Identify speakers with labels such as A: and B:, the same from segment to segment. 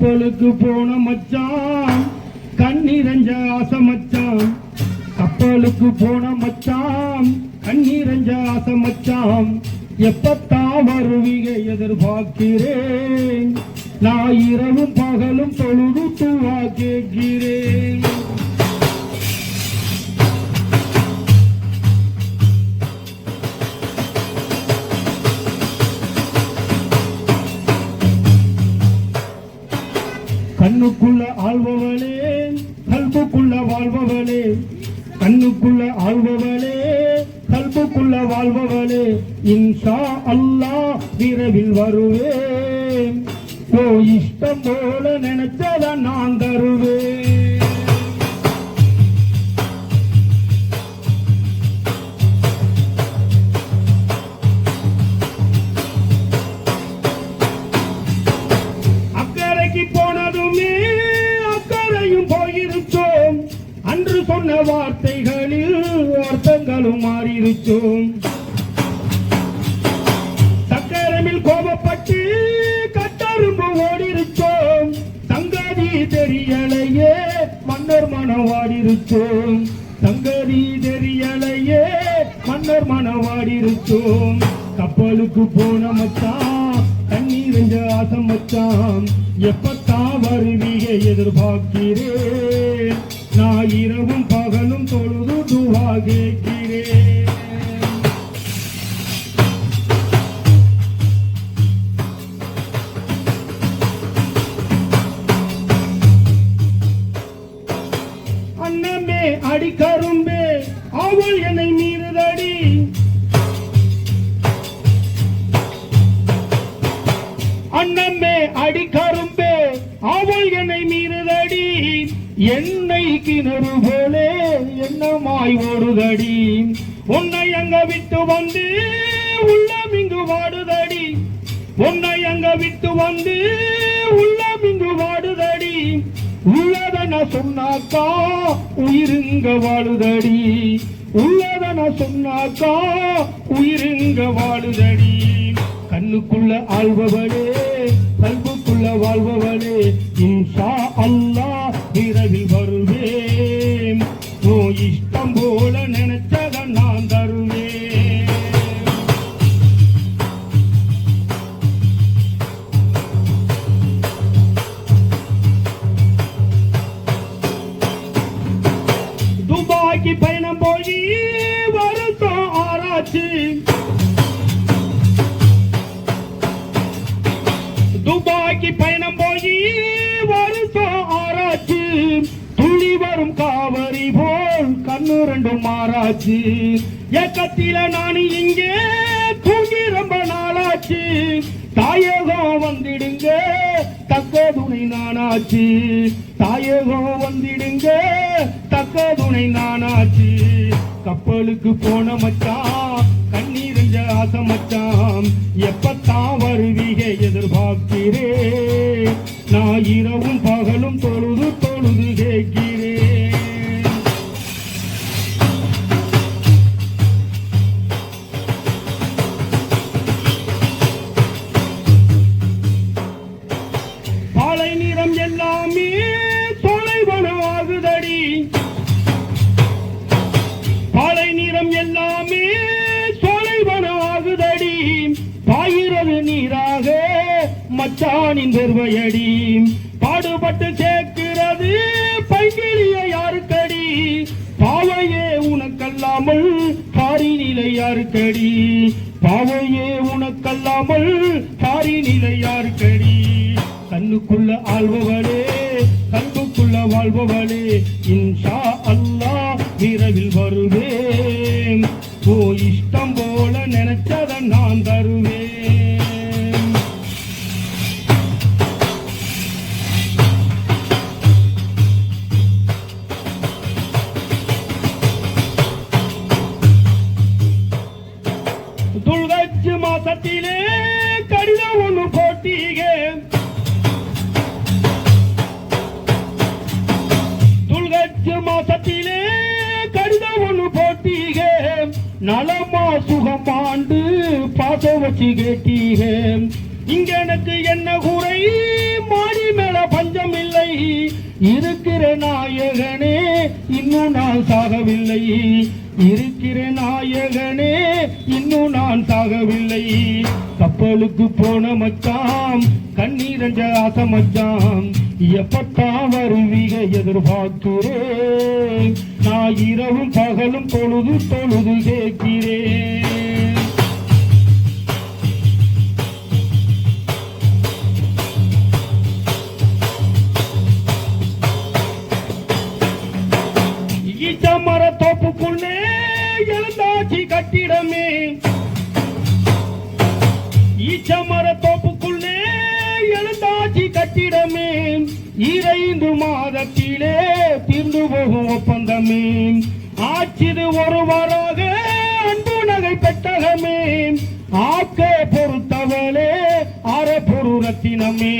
A: கப்பலுக்கு போன மச்சான் கண்ணீரஞ்ச ஆசை மச்சான். கப்பலுக்கு போன மச்சான் கண்ணீரஞ்ச ஆசை மச்சான். எப்பத்தான் வருவீங்க எதிர்பார்க்கிறேன்? நான் இரவும் பகலும் தொழுது தூவா கேட்கிறேன். கண்ணுக்குள்ள ஆழ்பவளே கல்புக்குள்ள வாழ்பவளே. கண்ணுக்குள்ள ஆழ்பவளே கல்புக்குள்ள வாழ்பவளே. இன்ஷா அல்லா விரைவில் வருவேன். ஓ இஷ்டம் போல நினைச்சத நான் தருவேன். அர்த்தங்களும் மாறிருச்சோம் சக்கரமில் கோபப்பட்டு கட்டரும்பு ஓடிருச்சோம். சங்கதி தெரியலையே மன்னர் மனவாடிருச்சோம். வாடிருச்சோம் சங்கதி தெரியலையே மன்னர் மனவாடிருச்சோம். கப்பலுக்கு போன மச்சான் தண்ணீர் என்ற ஆசம் மச்சான். எப்பத்தான் வருவீக எதிர்பார்க்கிறேன்? நான் இரவும் பகலும் தொழுது துவா கேட்கிறேன் அடி கரும்பே அவள் என்னை மீறுதடி. என்னை கிணறு போலே என்னமாய் ஓடுதடி. உன்னை அங்க விட்டு வந்து உள்ளம் இங்கு வாடுதடி. உன்னை அங்க விட்டு வந்து உள்ளம் இங்கு வாடுதடி. உள்ளதன சொன்னாக்கா உயிருங்க வாழுதடி. உள்ளதன சொன்னாக்கா உயிருங்க வாழுதடி. கண்ணுக்குள்ள ஆள்பவளே கல்புக்குள்ள வாழ்பவனே. இன்ஷா அல்லா விரைவில் வருவேன். ஓ இஷ்டம் போல நினைச்சத நான் தருவேன். துபாய்க்கு பயணம் போய் வருத்தம் ஆராய்ச்சி. நோக்கி பயணம் போய் வருஷம் ஆராய்ச்சி துளி வரும் காவரி போல் கண்ணு ரெண்டும் மாறாச்சு. ஏக்கத்தில நான் இங்கே தூங்கி ரொம்ப நாளாச்சு. தாயகம் வந்திடுங்க தக்க துணை நானாச்சு. தாயகம் வந்திடுங்க தக்க துணை நானாச்சு. கப்பலுக்கு போன மச்சான் கண்ணீரஞ்ச மச்சாம் எப்பத்தான் வருவீக எதிர்பார்க்கிறேன் நான் இரவும் பகலும் தொழுது தொழுது கேட்கிறேன் மச்சானின் பாடுபட்டு சேர்க்கிறது பைங்கிலிய யாருக்கடி பாவையே உனக்கல்லாமல் பாரி நிலை யாருக்கடி பாவையே உனக்கல்லாமல் பாரி நிலை யாருக்கடி கண்ணுக்குள்ள ஆள்பவளே கண்புக்குள்ள வாழ்பவளே இன்ஷா அல்லாஹ் விரைவில் வருவேன். ஓ இஷ்டம் போல நினைச்சத நான் தருவேன். துள்கச்சு மாசத்திலே கடிதம் ஒண்ணு போட்டீங்க துள்கச்சு மாசத்திலே கடிதம் ஒண்ணு போட்டீங்க நலமா சுகமாண்டு பாச வச்சு கேட்டீங்க இங்க எனக்கு என்ன குறை மாடி மேல பஞ்சம் இல்லை. இருக்கிற நாயகனே இன்னும் நான் சாகவில்லை. இருக்கிற நாயகனே இன்னும் நான் சாகவில்லை. கப்பலுக்கு போன மச்சாம் கண்ணீரஞ்ச ஆசை மச்சாம் எப்பத்தான் வருவீக எதிர்பார்க்கிறேன். நான் இரவும் பகலும் தொழுது தொழுது கேட்கிறேன். ஈச்சமர தோப்புக்குள்ளே எழுந்தாச்சி கட்டிடமே. இறைந்து மாதத்திலே தீர்ந்து போகும் ஒப்பந்தமே. ஆச்சிது ஒருவராக அன்பு நகை பெட்டகமே. ஆக்க பொறுத்தவளே அற பொரு ரத்தினமே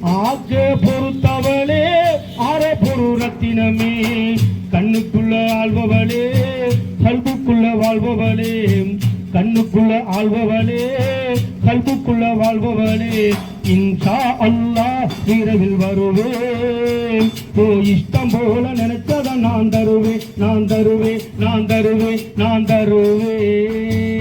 A: ஆக்க பொறுத்தவளே அற பொரு ரத்தினமே கண்ணுக்குள்ள ஆள்பவளே கல்புக்குள்ள வாழ்பவளே. கண்ணுக்குள்ள ஆள்பவளே கல்புக்குள்ள வாழ்பவளே இன்சா அல்லா இரவில் வருவேன். ஓ இஷ்டம் போல நினைச்சத நான் தருவேன் நான் தருவேன் நான் தருவேன் நான் தருவேன்.